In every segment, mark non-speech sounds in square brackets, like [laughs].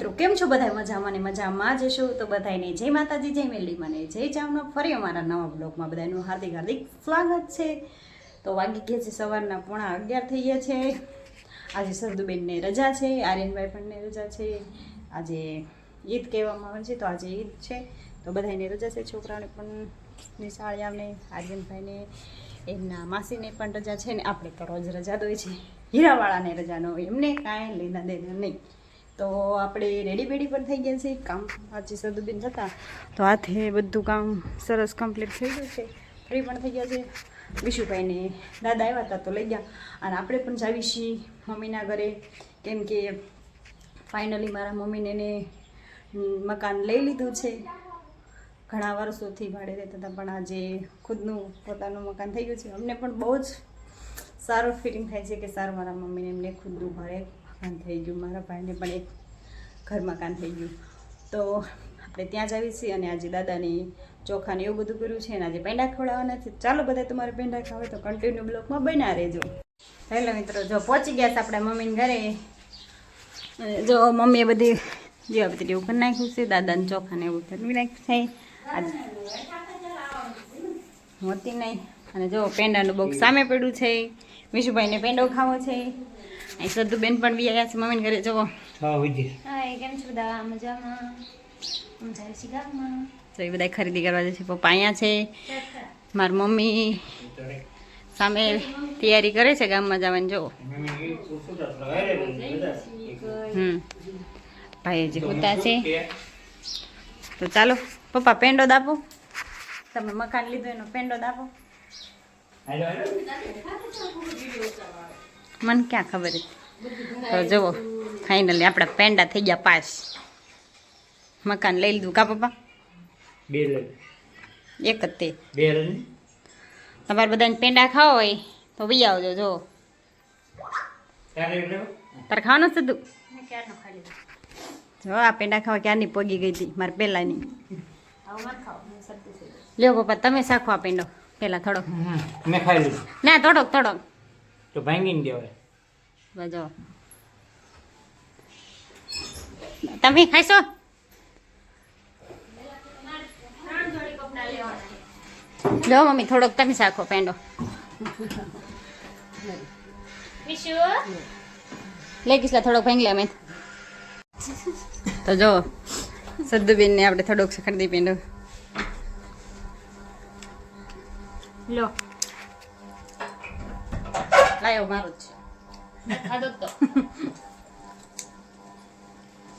મિત્રો, કેમ છો બધા મજામાં ને મજામાં જ છો. તો બધાને જય માતાજી, જય મેલી મને જય જામનો ફરી અમારા નવા બ્લોગમાં બધાનું હાર્દિક હાર્દિક સ્વાગત છે. તો વાગી ગયા છે સવારના પોણા અગિયાર થઈ ગયા છે. આજે સરદુબેનને રજા છે, આર્યનભાઈ પણને રજા છે. આજે ઈદ કહેવામાં આવે છે, તો આજે ઈદ છે. તો બધાને રજા છે છોકરાને પણ નિશાળિયાને આર્યનભાઈને, એમના માસીને પણ રજા છે ને આપણે તો રોજ રજા દોય છે. હીરાવાળાને રજા ન હોય, એમને કાંઈ લેના દેના નહીં. તો આપણે રેડી બેડી પણ થઈ ગયા છે કામ આજે સદુબેન જતા. તો હાથે બધું કામ સરસ કમ્પ્લીટ થઈ ગયું છે. ફ્રી પણ થઈ ગયા છે. વિશુભાઈને દાદા આવ્યા હતા તો લઈ ગયા. અને આપણે પણ જાવી છીએ મમ્મીના ઘરે. કેમ કે ફાઇનલી મારા મમ્મીને એને મકાન લઈ લીધું છે. ઘણા વર્ષોથી ભાડે રહેતા હતા, પણ આજે ખુદનું પોતાનું મકાન થઈ ગયું છે. અમને પણ બહુ જ સારું ફિલિંગ થાય છે કે સારું મારા મમ્મીને એમને ખુદનું ભાડે મકાન થઈ ગયું, મારા ભાઈને પણ એક ઘરમાં કામ થઈ ગયું. તો આપણે ત્યાં જ આવી છીએ અને આજે દાદાની ચોખાને એવું બધું કર્યું છે અને આજે પેંડા ખવડાવવાના છે. ચાલો બધા તમારે પેંડા ખાવે તો કન્ટિન્યુ બ્લોકમાં બના રહેજો. હેલો મિત્રો, જો પહોંચી ગયા છે આપણા મમ્મીને ઘરે. જો મમ્મીએ બધી જેવા બધી એવું કરી નાખ્યું છે, દાદાને ચોખાને એવું કરી નાખ્યું છે. આજે હોતી નહીં. અને જો પેંડાનું બોક્સ સામે પડ્યું છે. વિશુભાઈને પેંડો ખાવો છે. અહીં સદ્દુબેન પણ બી આવ્યા છે. મમ્મીને ઘરે જવો હા કેમ છો બધા? મજામાં? તો એ બધા ખરીદી કરવા જશે પપ્પા અહીંયા છે. મારી મમ્મી સામે તૈયારી કરે છે ગામમાં જવાની. જો હમ. ભાઈ જે હોતા છે. તો ચાલો પપ્પા પેંડો દાપો. તમે મકાન લીધું એનો પેંડો દાપો. મને ક્યાં ખબર તો જુઓ ફાઇનલી આપણા પેંડા થઈ ગયા પાસ. મકાન લઈ લીધું કા પપ્પા? બે એક જ તે. બે તમારે બધાને પેંડા ખાવા હોય તો બી આવજો જો તારે ખાવાનું સીધું જો આ પેંડા ખાવા ક્યારની પોગી ગઈ હતી? મારે પહેલાંની લ્યો પપ્પા તમે શાખો આ પેંડો. પહેલાં થોડોક. ના થોડોક થોડોક. તો ભાંગીને દેવાય બજો તમે ખાઈશો જો મમ્મી થોડોક તમે સાખો પેંડો. લે કિસલા થોડોક ભાંગી અમે. તો જો સદ્દુબેનને આપણે થોડોક ખરીદી પેંડો. લો. લાયો મારો જ છે ખાધો તો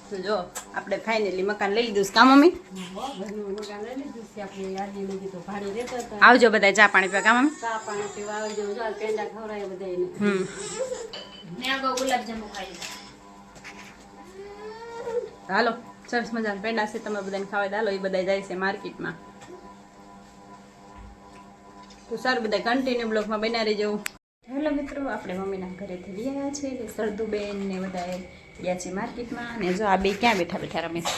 તો જો આપણે ફાઇનલી મકાન લઈ લીધું કા મમ્મી? આવજો બધા ચા પાણી પીવા. કા મમ્મી? હમ. હાલો સરસ મજાના પેંડા છે. તમે બધાને ખાવા દાલો એ બધા જાય છે માર્કેટમાં. તો સારું બધા કન્ટિન્યુ બ્લોકમાં બના રહી જવું હેલો મિત્રો, આપણે મમ્મીના ઘરેથી લઈ આવ્યા છે એટલે સરદુબેન ને બધા ગયા છે માર્કેટમાં અને જો આ બે ક્યાં બેઠા બેઠા રમે છે?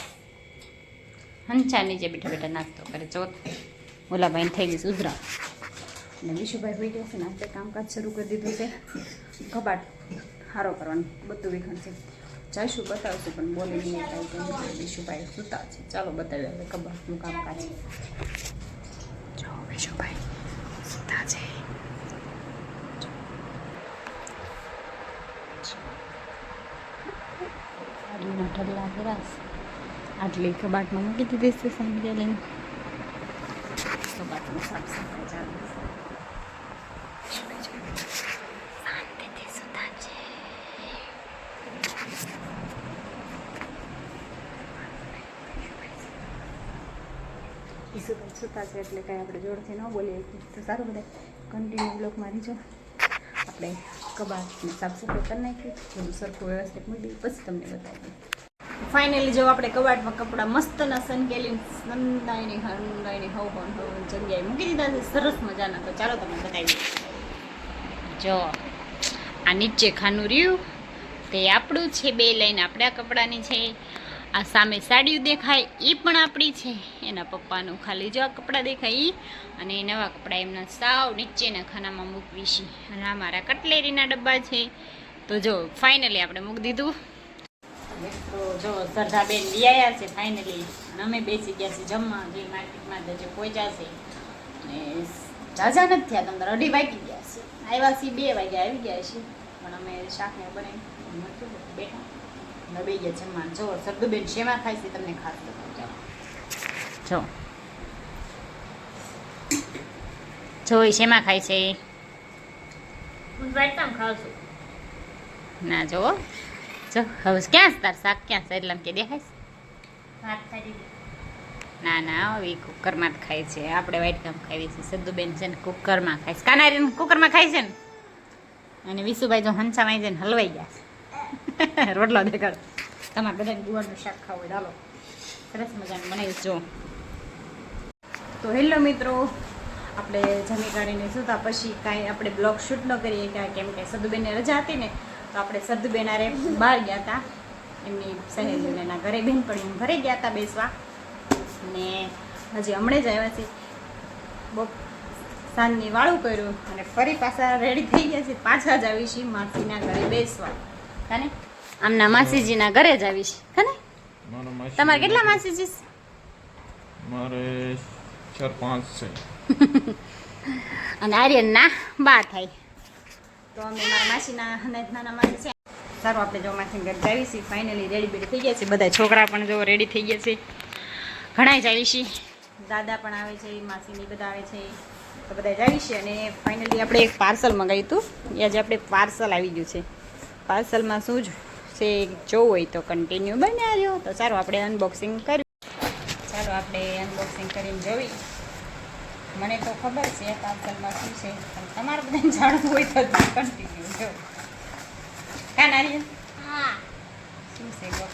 હંચા નીચે બેઠા બેઠા નાસ્તો કરે. ચોથ ઓલાભાઈને થઈ ગઈ સુધરા અને વિશુભાઈ હોઈ ગયા છે ને આપણે કામકાજ શરૂ કરી દીધું છે. કબાટ હારો કરવાનું, બધું વિખણ છે. જઈશું, બતાવશું, પણ બોલી નહીં કેમ વિશુભાઈ સુતા છે. ચાલો બતાવીએ હવે કબાટનું કામકાજ જો વિશુભાઈ સુતા છે આટલીના ઢગલા કર્યા આટલી કબાટમાં મૂકી દીધી છે સાંભળ્યા લઈને કબાટમાં સાફ સફાઈ ચાલુ ઈસુભાઈ સુતા છે એટલે કાંઈ આપણે જોરથી ન બોલીએ. તો સારું બધા કન્ટિન્યુ બ્લોકમાં રહીજો. આપણે કબાટને સાફ સફાઈ કરી નાખીએ બધું સરખું વ્યવસ્થિત મૂકી, પછી તમને બતાવી ફાઇનલી જો આપણે કબાટમાં કપડાં મસ્તના સનકેલી સંદાયની હંદાયની હવ હવ હવ જગ્યાએ મૂકી દીધા છે. સરસ મજાના. તો ચાલો તમને બતાવી જો, આ નીચે ખાનું રહ્યું. તે આપણું છે બે લાઈન. આપણા કપડાની છે આ સામે સાડીઓ દેખાય, એ પણ આપણી છે. એના પપ્પાનું ખાલી જો આ કપડાં દેખાય એ અને એ નવા કપડાં એમના સાવ નીચેના ખાનામાં મૂકવી છે. અને આ મારા કટલેરીના ડબ્બા છે. તો જો ફાઇનલી આપણે મૂકી દીધું. મિત્રો જો શ્રદ્ધાબેન આવ્યા છે ફાઇનલી અમે બેસી ગયા છે જમવા જે માર્કેટમાં જે પહોંચ્યા છે અને જાજા નથી થયા તમને અઢી વાગી ગયા છે. આવ્યા છીએ બે વાગ્યા આવી ગયા છે પણ અમે શાકને બનાવી બેઠા. નબી બે ગયા જમવા. જો સરદુબેન શેમાં ખાય છે તમને ખાસ જો. જો એ શેમાં ખાય છે? ના જો જો હવે ક્યાં તાર શાક? ક્યાં છે? એટલે કે દેખાય ના ના હવે કુકરમાં જ ખાય છે. આપણે વાઈટ કામ ખાઈએ છીએ. સદ્દુબેન છે ને કુકરમાં ખાય છે. કાનારીને કુકરમાં ખાય છે ને? અને વિશુભાઈ જો હંસામાં જઈને હલવાઈ ગયા છે. [laughs] રોટલો દેખાડ. તમારે બધાને ગુવારનું શાક ખાવું હોય ચાલો સરસ મજાનું બનાવી જો તો હેલો મિત્રો આપણે જમી કાઢીને સુતા પછી કાંઈ આપણે બ્લોગ શૂટ ન કરીએ કાંઈ કેમ કે સદુબેનને રજા હતી ને તો આપણે સદુબેન આરે બહાર ગયા હતા. એમની સહેલીઓને એના ઘરે બેનપણીને ઘરે ગયા હતા બેસવા. અને હજી હમણાં જ આવ્યા છે બહુ સાંજની વાળું કર્યું અને ફરી પાછા રેડી થઈ ગયા છે પાછા જ આવી છીએ માસીના ઘરે બેસવા. કાને આમના માસીજીના ઘરે જ આવી છે કાને મારા તમારે કેટલા માસીજી? મારે ચાર પાંચ છે. [laughs] અને આર્યન ના બા થાય. તો અમે મારા માસીના અને નાના માસી છે. સારું, આપણે જો માસી ઘર જાવી છીએ. ફાઇનલી રેડી બેડી થઈ ગયા છે. બધા છોકરા પણ જો રેડી થઈ ગયા છે. ઘણા જાવી છીએ. દાદા પણ આવે છે માસીની બધા આવે છે. તો બધા જાવી છે અને ફાઇનલી આપણે એક પાર્સલ મંગાવ્યું હતું. એ આજે આપણે પાર્સલ આવી ગયું છે. પાર્સલમાં શું જ છે જોવું હોય તો કન્ટિન્યુ બન્યા રહ્યો તો સારું, આપણે અનબોક્સિંગ કર્યું. ચાલો, આપણે અનબોક્સિંગ કરીને જોઈ મને તો ખબર છે પાર્સલમાં શું છે. પણ તમારે બધાને જાણવું હોય તો કન્ટિન્યુ જો કા નારિયેલ? શું છે ગો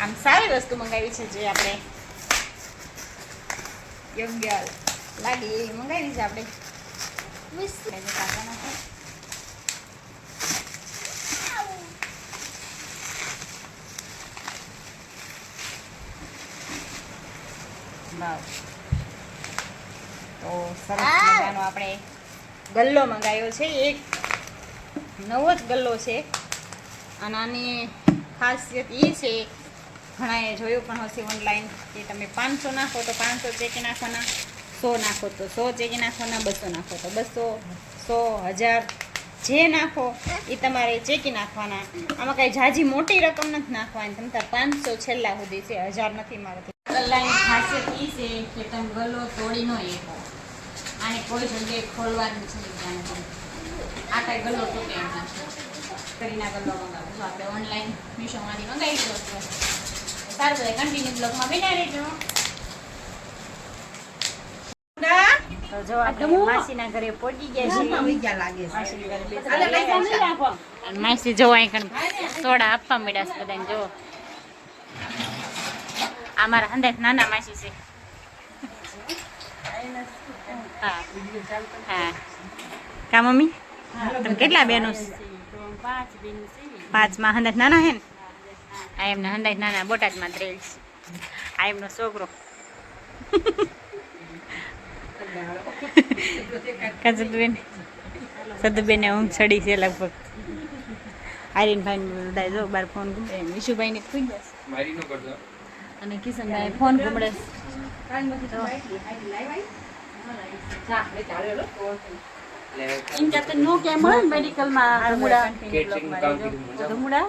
આમ સારી વસ્તુ મંગાવી છે જે આપણે યોગ્ય લાગે એ મંગાવી છે આપણે. Wow. તો સરસ મજાનો આપણે ગલ્લો મંગાવ્યો છે. એક નવો જ ગલ્લો છે. અને આની ખાસિયત એ છે, ઘણાએ જોયું પણ હશે ઓનલાઈન કે તમે પાંચસો નાખો તો પાંચસો ચેકી નાખવાના, સો નાખો તો સો ચેકી નાખવાના, બસો નાખો તો બસો, સો હજાર જે નાખો એ તમારે ચેકી નાખવાના. આમાં કાંઈ જાજી મોટી રકમ નથી નાખવાની. તમે તાર પાંચસો છેલ્લા સુધી છે, હજાર નથી મારે ગલ્લાની ખાસિયત એ છે કે તમે ગલ્લો તોડી ન એકો આને કોઈ જગ્યાએ ખોલવાનું છે. આ કાંઈ ગલ્લો તૂટે એમ કરીના ગલ્લો મંગાવો. જો આપણે ઓનલાઈન મીશોમાંથી મંગાવી દો છો સારું બધા કન્ટિન્યુ બ્લોગમાં બેઠા રહેજો. તો જો આપણે માસીના ઘરે પહોંચી ગયા છે. માસી જો અહીં કણ સોડા આપવા મળ્યા છે બધાને જો. આ મારા અંદાજ નાના માસી છે. હા. હા. કા મમ્મી? તમે કેટલા બેનો પાંચમાં હંદાજ નાના હે ને? આ એમના હંદાજ નાના બોટાદમાં છે. આ એમનો છોકરો. કજુબેન. સદુબેને ઊંઘ ચડી છે લગભગ. આર્યનભાઈ બધા જો બાર ફોન ઘૂમડે વિશુભાઈ ને ખુઈ જશે અને કિશનભાઈ ફોન ઘૂમડે इनका तो नो कैमरा मेडिकल में घुमुड़ा Catering काम की घुमुड़ा। घुमुड़ा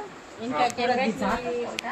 इनका कैमरा